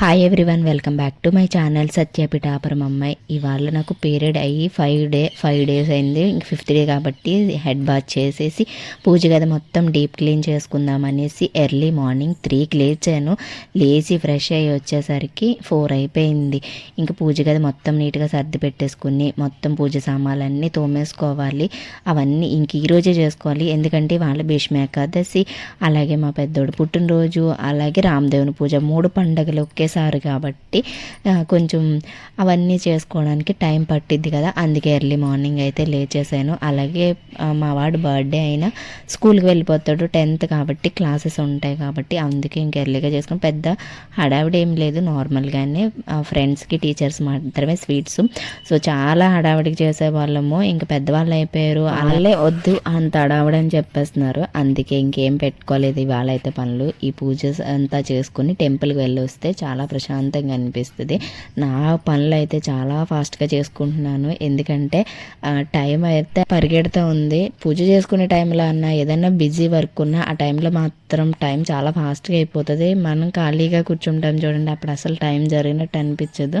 Hi everyone welcome back to my channel సత్యపిఠాపురం అమ్మాయి ఇవాళ నాకు పీరియడ్ అయ్యి ఫైవ్ డే ఫైవ్ డేస్ అయింది. ఇంక ఫిఫ్త్ డే కాబట్టి హెడ్ బాత్ చేసేసి పూజ గది మొత్తం డీప్ క్లీన్ చేసుకుందాం అనేసి ఎర్లీ మార్నింగ్ త్రీకి లేచాను. లేచి ఫ్రెష్ అయ్యి వచ్చేసరికి ఫోర్ అయిపోయింది. ఇంక పూజ గది మొత్తం నీట్గా సర్ది పెట్టేసుకుని మొత్తం పూజ సామాన్లన్నీ తోమేసుకోవాలి. అవన్నీ ఇంక ఈరోజే చేసుకోవాలి. ఎందుకంటే వాళ్ళ భీష్మ ఏకాదశి అలాగే మా పెద్దోడు పుట్టినరోజు అలాగే రామదేవుని పూజ మూడు పండగలు ఒకేసారి కాబట్టి కొంచెం అవన్నీ చేసుకోవడానికి టైం పట్టిద్ది కదా. అందుకే ఎర్లీ మార్నింగ్ అయితే లేచేసాను అలాగే మా వాడు బర్త్డే అయినా స్కూల్కి వెళ్ళిపోతాడు టెన్త్ కాబట్టి క్లాసెస్ ఉంటాయి కాబట్టి అందుకే ఇంక ఎర్లీగా చేసుకుని పెద్ద హడావిడి ఏం లేదు. నార్మల్గానే ఫ్రెండ్స్కి టీచర్స్ మాత్రమే స్వీట్స్. సో చాలా హడావిడికి చేసే వాళ్ళము ఇంక పెద్దవాళ్ళు అయిపోయారు. వాళ్ళే వద్దు అంత హడావిడి అని చెప్పేస్తున్నారు. అందుకే ఇంకేం పెట్టుకోలేదు. ఇవాళ అయితే పనులు ఈ పూజ అంతా చేసుకుని టెంపుల్కి వెళ్ళి వస్తే చాలా ప్రశాంతంగా అనిపిస్తుంది. నా పనులు అయితే చాలా ఫాస్ట్గా చేసుకుంటున్నాను. ఎందుకంటే టైం అయితే పరిగెడుతూ ఉంది. పూజ చేసుకునే టైంలో అన్న ఏదైనా బిజీ వర్క్ ఉన్నా ఆ టైంలో మాత్రం టైం చాలా ఫాస్ట్గా అయిపోతుంది. మనం ఖాళీగా కూర్చుంటాం చూడండి అప్పుడు అసలు టైం జరిగినట్టు అనిపించదు.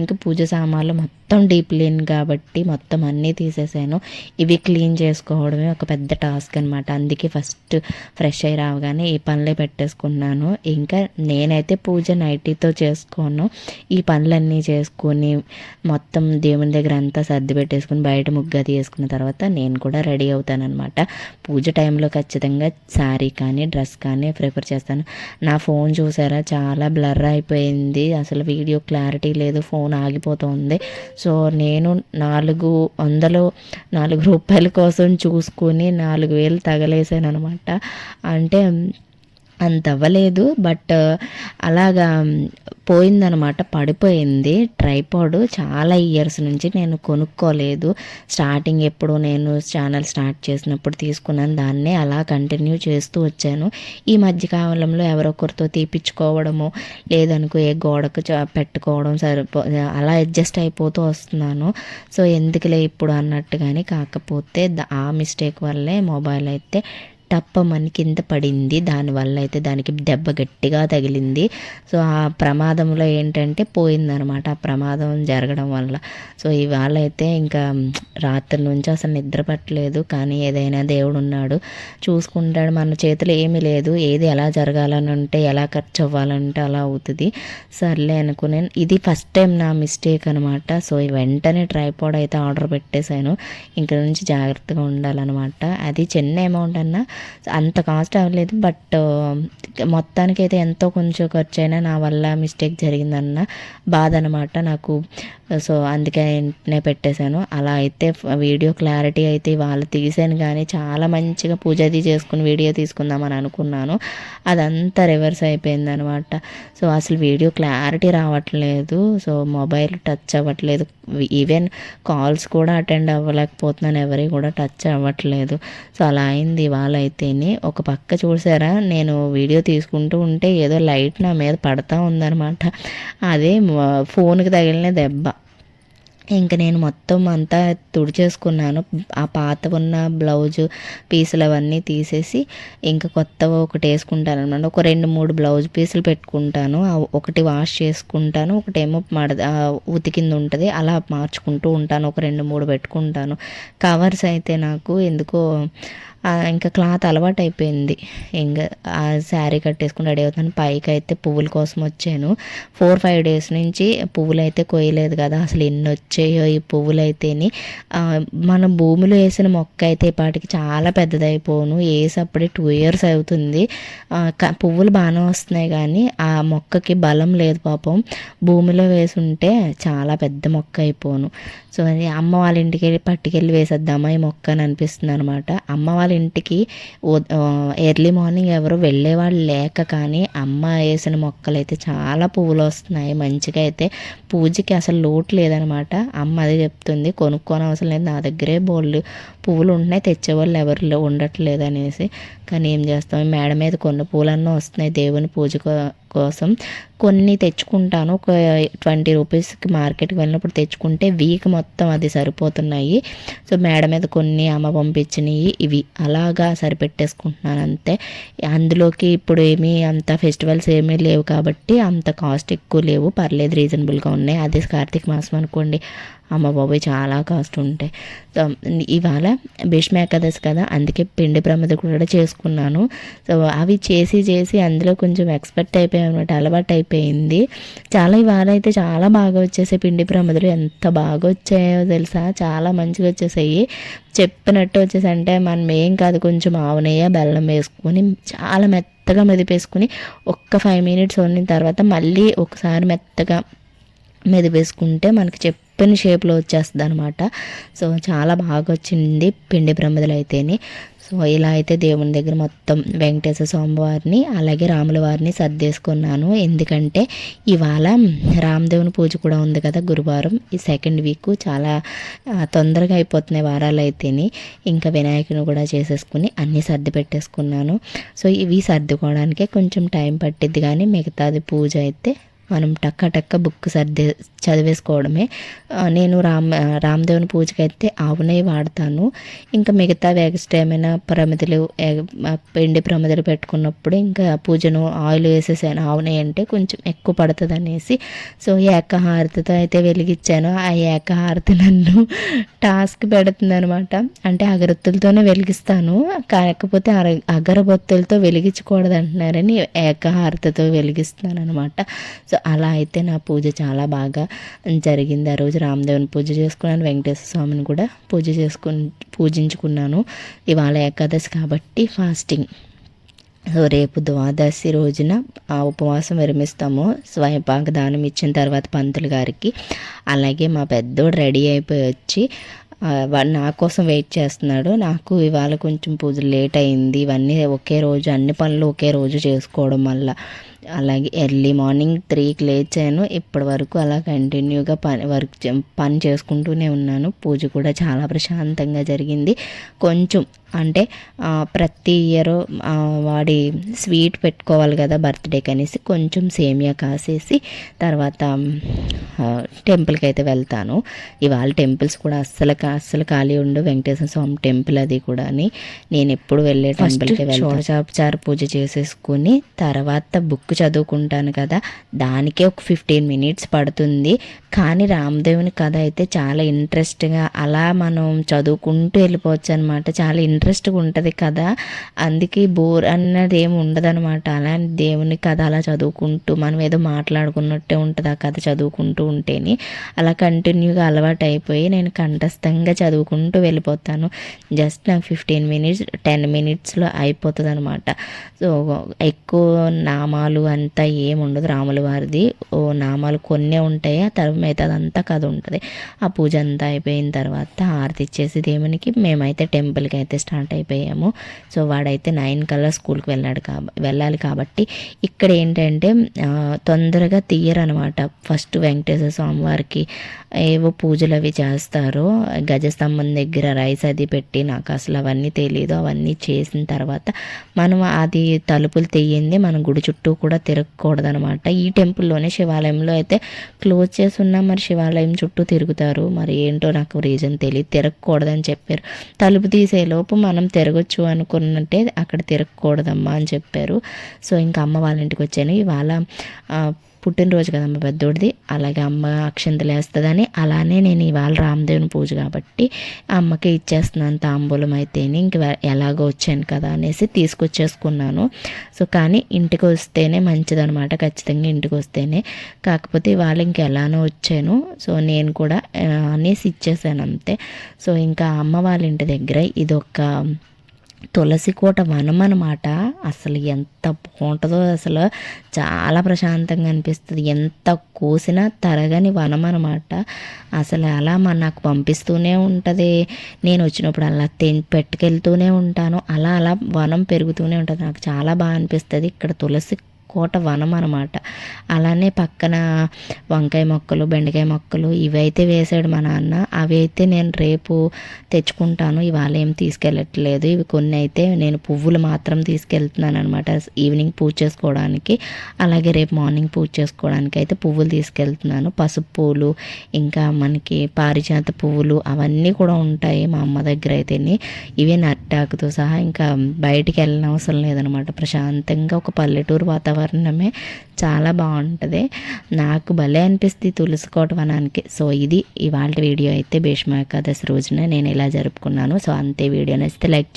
ఇంకా పూజ సామాన్లు మొత్తం మొత్తం డీప్ క్లీన్ కాబట్టి మొత్తం అన్నీ తీసేసాను. ఇవి క్లీన్ చేసుకోవడమే ఒక పెద్ద టాస్క్ అనమాట అందుకే ఫస్ట్ ఫ్రెష్ అయి రావగానే ఈ పనులే పెట్టేసుకున్నాను. ఇంకా నేనైతే పూజ నైటీతో చేసుకోను. ఈ పనులన్నీ చేసుకొని మొత్తం దేవుని దగ్గర అంతా సర్ది పెట్టేసుకుని బయట ముగ్గు అది వేసుకున్న తర్వాత నేను కూడా రెడీ అవుతానమాట పూజ టైంలో ఖచ్చితంగా శారీ కానీ డ్రెస్ కానీ ప్రిఫర్ చేస్తాను. నా ఫోన్ చూసారా? చాలా బ్లర్ అయిపోయింది. అసలు వీడియో క్లారిటీ లేదు. ఫోన్ ఆగిపోతుంది. సో నేను నాలుగు వందలు నాలుగు రూపాయల కోసం చూసుకుని నాలుగు వేలు తగలేసాను అనమాట అంటే అంత అవ్వలేదు బట్ అలాగా పోయిందనమాట పడిపోయింది. ట్రైపాడ్ చాలా ఇయర్స్ నుంచి నేను కొనుక్కోలేదు. స్టార్టింగ్ ఎప్పుడు నేను ఛానల్ స్టార్ట్ చేసినప్పుడు తీసుకున్నాను. దాన్నే అలా కంటిన్యూ చేస్తూ వచ్చాను. ఈ మధ్య కాలంలో ఎవరొకరితో తీపిచ్చుకోవడము లేదనుకో ఏ గోడకు పెట్టుకోవడం సరిపో అలా అడ్జస్ట్ అయిపోతూ వస్తున్నాను. సో ఎందుకులే ఇప్పుడు అన్నట్టుగాని కాకపోతే ఆ మిస్టేక్ వల్లే మొబైల్ అయితే టప్పమని కింద పడింది. దానివల్ల అయితే దానికి దెబ్బ గట్టిగా తగిలింది. సో ఆ ప్రమాదంలో ఏంటంటే పోయిందనమాట ఆ ప్రమాదం జరగడం వల్ల. సో ఇవాళ అయితే ఇంకా రాత్రి నుంచి అసలు నిద్ర పట్టలేదు. కానీ ఏదైనా దేవుడు ఉన్నాడు. చూసుకుంటాడు. మన చేతిలో ఏమీ లేదు. ఏది ఎలా జరగాలని ఉంటే ఎలా ఖర్చు అవ్వాలంటే అలా అవుతుంది. సర్లే అనుకునే ఇది ఫస్ట్ టైం నా మిస్టేక్ అనమాట సో వెంటనే ట్రైపాడ్ అయితే ఆర్డర్ పెట్టేశాను. ఇంక నుంచి జాగ్రత్తగా ఉండాలన్నమాట. అది చిన్న అమౌంట్ అన్నా అంత కాస్ట్ అవ్వలేదు బట్ uh, మొత్తానికి అయితే ఎంతో కొంచెం ఖర్చు అయినా నా వల్ల మిస్టేక్ జరిగిందన్న బాధ అనమాట నాకు. సో అందుకే వెంటనే పెట్టేశాను. అలా అయితే వీడియో క్లారిటీ అయితే ఇవాళ తీసాను కానీ చాలా మంచిగా పూజ అది చేసుకుని వీడియో తీసుకుందామని అనుకున్నాను. అదంతా రివర్స్ అయిపోయింది అనమాట సో అసలు వీడియో క్లారిటీ రావట్లేదు. సో మొబైల్ టచ్ అవ్వట్లేదు. ఈవెన్ కాల్స్ కూడా అటెండ్ అవ్వలేకపోతున్నాను. ఎవరి కూడా టచ్ అవ్వట్లేదు. సో అలా అయింది ఇవాళ అయితేనే ఒక పక్క చూసారా? నేను వీడియో తీసుకుంటూ ఉంటే ఏదో లైట్ నా మీద పడతా ఉందన్నమాట. అదే ఫోన్కి తగిలిన దెబ్బ. ఇంక నేను మొత్తం అంతా తుడిచేసుకున్నాను. ఆ పాత ఉన్న బ్లౌజ్ పీసులు అవన్నీ తీసేసి ఇంకా కొత్త ఒకటి వేసుకుంటాను అనమాట ఒక రెండు మూడు బ్లౌజ్ పీసులు పెట్టుకుంటాను. ఒకటి వాష్ చేసుకుంటాను. ఒకటేమో మడ ఉతికింది ఉంటుంది. అలా మార్చుకుంటూ ఉంటాను. ఒక రెండు మూడు పెట్టుకుంటాను. కవర్స్ అయితే నాకు ఎందుకో ఇంకా క్లాత్ అలవాటు అయిపోయింది. ఇంకా ఆ శారీ కట్టేసుకుని రెడీ అవుతాను పైకి అయితే పువ్వుల కోసం వచ్చాను. ఫోర్ ఫైవ్ డేస్ నుంచి పువ్వులు అయితే కొయ్యలేదు కదా. అసలు ఎన్ని వచ్చాయో ఈ పువ్వులు అయితేని. మన భూమిలో వేసిన మొక్క అయితే ఇప్పటికి చాలా పెద్దదైపోను. వేసప్పుడే టూ ఇయర్స్ అవుతుంది. పువ్వులు బాగానే వస్తున్నాయి కానీ ఆ మొక్కకి బలం లేదు పాపం. భూమిలో వేసుంటే చాలా పెద్ద మొక్క అయిపోను. సో అది అమ్మ వాళ్ళ ఇంటికి వెళ్ళి పట్టుకెళ్ళి వేసేద్దామా ఈ మొక్క అని అనిపిస్తుంది అనమాట అమ్మ వాళ్ళ ఇంటికి ఎర్లీ మార్నింగ్ ఎవరు వెళ్ళేవాళ్ళు లేక కానీ అమ్మ వేసిన మొక్కలు అయితే చాలా పువ్వులు వస్తున్నాయి. మంచిగా అయితే పూజకి అసలు లోటు లేదనమాట అమ్మ అది చెప్తుంది కొనుక్కోని అవసరం లేదు నా దగ్గరే బోళ్ళు పువ్వులు ఉంటున్నాయి తెచ్చేవాళ్ళు ఎవరు ఉండట్లేదు అనేసి. కానీ ఏం చేస్తాం మేడ మీద కొన్ని పూలన్నీ వస్తున్నాయి దేవుని పూజ కోసం. కొన్ని తెచ్చుకుంటాను. ఒక ట్వంటీ రూపీస్కి మార్కెట్కి వెళ్ళినప్పుడు తెచ్చుకుంటే వీక్ మొత్తం అది సరిపోతున్నాయి. సో మేడ మీద కొన్ని అమ్మ పంపించినవి ఇవి. అలాగా సరిపెట్టేసుకుంటున్నాను అంతే. అందులోకి ఇప్పుడు ఏమీ అంత ఫెస్టివల్స్ ఏమీ లేవు కాబట్టి అంత కాస్ట్ ఎక్కువ లేవు. పర్లేదు రీజనబుల్గా ఉన్నాయి. అదే కార్తీక మాసం అనుకోండి. అమ్మ బాబాయ్ చాలా కాస్ట్ ఉంటాయి. సో ఇవాళ భీష్మ ఏకాదశి కదా అందుకే పిండి ప్రమద కూడా చేసుకున్నాను. సో అవి చేసి చేసి అందులో కొంచెం ఎక్స్పెక్ట్ అయిపోయాయి అనమాట అలవాటు అయిపోయి అయిపోయింది. చాలా ఇవాళ అయితే చాలా బాగా వచ్చేసాయి పిండి ప్రమదలు. ఎంత బాగా వచ్చాయో తెలుసా? చాలా మంచిగా వచ్చేసాయి. చెప్పినట్టు వచ్చేసి అంటే మనం ఏం కాదు కొంచెం ఆవునయ్య బెల్లం వేసుకొని చాలా మెత్తగా మెదిపేసుకుని ఒక్క ఫైవ్ మినిట్స్ వండిన తర్వాత మళ్ళీ ఒకసారి మెత్తగా మెదిపేసుకుంటే మనకి చెప్పిన షేప్లో వచ్చేస్తుంది అనమాట సో చాలా బాగా వచ్చింది పిండి ప్రమిదలు అయితేనే. సో ఇలా అయితే దేవుని దగ్గర మొత్తం వెంకటేశ్వర స్వామివారిని అలాగే రాముల వారిని సర్దేసుకున్నాను. ఎందుకంటే ఇవాళ రామదేవుని పూజ కూడా ఉంది కదా గురువారం. ఈ సెకండ్ వీక్ చాలా తొందరగా అయిపోతున్నాయి వారాలు అయితేని. ఇంకా వినాయకుని కూడా చేసేసుకుని అన్నీ సర్ది పెట్టేసుకున్నాను. సో ఇవి సర్దుకోవడానికే కొంచెం టైం పట్టిద్ది కానీ మిగతాది పూజ అయితే మనం టక్క టక్క బుక్ సర్దే చదివేసుకోవడమే. నేను రామ్ రామదేవుని పూజకి అయితే ఆవునే వాడతాను. ఇంకా మిగతా ఎక్స్ట్రా ఏమైనా ప్రమిదలు పిండి ప్రమిదలు పెట్టుకున్నప్పుడు ఇంకా పూజను ఆయిల్ వేసేసాను. ఆవునే అంటే కొంచెం ఎక్కువ పడుతుంది అనేసి సో ఏకహారతితో అయితే వెలిగించాను. ఆ ఏకహారతి నన్ను టాస్క్ పెడుతుంది అనమాట అంటే అగరొత్తులతోనే వెలిగిస్తాను. కాకపోతే అర అగరబొత్తులతో వెలిగించకూడదు అంటున్నారని ఏకహారతితో వెలిగిస్తున్నాను అనమాట సో అలా అయితే నా పూజ చాలా బాగా జరిగింది. ఆ రోజు రామదేవుని పూజ చేసుకున్నాను. వెంకటేశ్వర స్వామిని కూడా పూజ చేసుకు పూజించుకున్నాను. ఇవాళ ఏకాదశి కాబట్టి ఫాస్టింగ్ సో రేపు ద్వాదశి రోజున ఆ ఉపవాసం విరమిస్తాము. స్వయంపాక దానం ఇచ్చిన తర్వాత పంతులు గారికి. అలాగే మా పెద్దోడు రెడీ అయిపోయి వచ్చి నా కోసం వెయిట్ చేస్తున్నాడు. నాకు ఇవాళ కొంచెం పూజ లేట్ అయింది. ఇవన్నీ ఒకే రోజు అన్ని పనులు ఒకే రోజు చేసుకోవడం వల్ల అలాగే ఎర్లీ మార్నింగ్ త్రీకి లేచాను. ఇప్పటి వరకు అలా కంటిన్యూగా పని వర్క్ పని చేసుకుంటూనే ఉన్నాను. పూజ కూడా చాలా ప్రశాంతంగా జరిగింది. కొంచెం అంటే ప్రతి ఇయర్ వాడి స్వీట్ పెట్టుకోవాలి కదా బర్త్డేకి అనేసి కొంచెం సేమియా కాసేసి తర్వాత టెంపుల్కి అయితే వెళ్తాను. ఇవాళ టెంపుల్స్ కూడా అస్సలు అస్సలు ఖాళీ ఉండు వెంకటేశ్వర స్వామి టెంపుల్ అది కూడా అని నేను ఎప్పుడు వెళ్ళే టెంపుల్కి షోడచాపచార పూజ చేసేసుకుని తర్వాత బుక్ చదువుకుంటాను కదా. దానికే ఒక ఫిఫ్టీన్ మినిట్స్ పడుతుంది. కానీ రామదేవుని కథ అయితే చాలా ఇంట్రెస్ట్గా అలా మనం చదువుకుంటూ వెళ్ళిపోవచ్చు అనమాట చాలా ఇంట్రెస్ట్గా ఉంటుంది కదా. అందుకే బోర్ అన్నది ఏమి ఉండదనమాట అలా దేవుని కథ అలా చదువుకుంటూ మనం ఏదో మాట్లాడుకున్నట్టే ఉంటుంది ఆ కథ చదువుకుంటూ ఉంటేనే. అలా కంటిన్యూగా అలవాటు అయిపోయి నేను కంఠస్థంగా చదువుకుంటూ వెళ్ళిపోతాను. జస్ట్ నాకు ఫిఫ్టీన్ మినిట్స్ టెన్ మినిట్స్లో అయిపోతుంది అనమాట సో ఎక్కువ నామాలు అంతా ఏముండదు రాముల వారిది. ఓ నామాలు కొన్నే ఉంటాయి ఆ తర్వాత మిగతాదంతా కథ ఉంటుంది. ఆ పూజ అంతా అయిపోయిన తర్వాత హారతి ఇచ్చేసి దేవునికి మేమైతే టెంపుల్కి అయితే స్టార్ట్ అయిపోయాము. సో వాడైతే నైన్ కల్లా స్కూల్కి వెళ్ళాడు కాబ వెళ్ళాలి కాబట్టి ఇక్కడ ఏంటంటే తొందరగా తీయరనమాట. ఫస్ట్ వెంకటేశ్వర స్వామి వారికి ఏవో పూజలు అవి చేస్తారు. గజస్తంభం దగ్గర రైస్ అది పెట్టి నాకు అసలు అవన్నీ తెలియదు అవన్నీ చేసిన తర్వాత మనం అది తలుపులు తెయ్యింది మన గుడి చుట్టూ కూడా తిరగకూడదు అనమాట ఈ టెంపుల్లోనే శివాలయంలో అయితే క్లోజ్ చేసి మరి శివాలయం చుట్టూ తిరుగుతారు. మరి ఏంటో నాకు రీజన్ తెలియదు తిరగకూడదని చెప్పారు. తలుపు తీసేలోపు మనం తిరగచ్చు అనుకున్నట్టే అక్కడ తిరగకూడదమ్మా అని చెప్పారు. సో ఇంకా అమ్మ వాళ్ళ ఇంటికి వచ్చాను. ఇవాళ పుట్టినరోజు కదమ్మ పెద్దోడిది. అలాగే అమ్మ అక్షంతలు వేస్తుందని అలానే నేను ఇవాళ రామదేవుని పూజ కాబట్టి అమ్మకి ఇచ్చేస్తున్నాను తాంబూలం అయితేనే ఇంక ఎలాగో వచ్చాను కదా అనేసి తీసుకొచ్చేసుకున్నాను. సో కానీ ఇంటికి వస్తేనే మంచిదనమాట ఖచ్చితంగా ఇంటికి వస్తేనే. కాకపోతే ఇవాళ ఇంకెలానో వచ్చాను. సో నేను కూడా అనేసి ఇచ్చేసాను అంతే. సో ఇంకా అమ్మ వాళ్ళ ఇంటి దగ్గర ఇదొక తులసి కోట వనం అనమాట అసలు ఎంత బాగుంటుందో అసలు చాలా ప్రశాంతంగా అనిపిస్తుంది. ఎంత కోసినా తరగని వనం అనమాట అసలు అలా మన నాకు పంపిస్తూనే ఉంటుంది. నేను వచ్చినప్పుడు అలా తె పెట్టుకెళ్తూనే ఉంటాను. అలా అలా వనం పెరుగుతూనే ఉంటుంది. నాకు చాలా బాగా అనిపిస్తుంది. ఇక్కడ తులసి కోట వనం అనమాట అలానే పక్కన వంకాయ మొక్కలు బెండకాయ మొక్కలు ఇవైతే వేసాడు మా నాన్న. అవి అయితే నేను రేపు తెచ్చుకుంటాను. ఇవాళ ఏం తీసుకెళ్ళట్లేదు. ఇవి కొన్ని అయితే నేను పువ్వులు మాత్రం తీసుకెళ్తున్నాను అనమాట ఈవినింగ్ పూజ చేసుకోవడానికి. అలాగే రేపు మార్నింగ్ పూజ చేసుకోవడానికి అయితే పువ్వులు తీసుకెళ్తున్నాను. పసుపు పువ్వులు ఇంకా మనకి పారిజాత పువ్వులు అవన్నీ కూడా ఉంటాయి మా అమ్మ దగ్గర అయితే ఇవే నట్టాకుతో సహా ఇంకా బయటికి వెళ్ళిన అవసరం లేదనమాట ప్రశాంతంగా ఒక పల్లెటూరు వాతావరణం వాతావరణమే చాలా బాగుంటుంది. నాకు భలే అనిపిస్తుంది తులసి కోట వనానికి. సో ఇది ఇవాళ వీడియో అయితే భీష్మ ఏకాదశి రోజున నేను ఇలా జరుపుకున్నాను. సో అంతే వీడియో నచ్చితే లైక్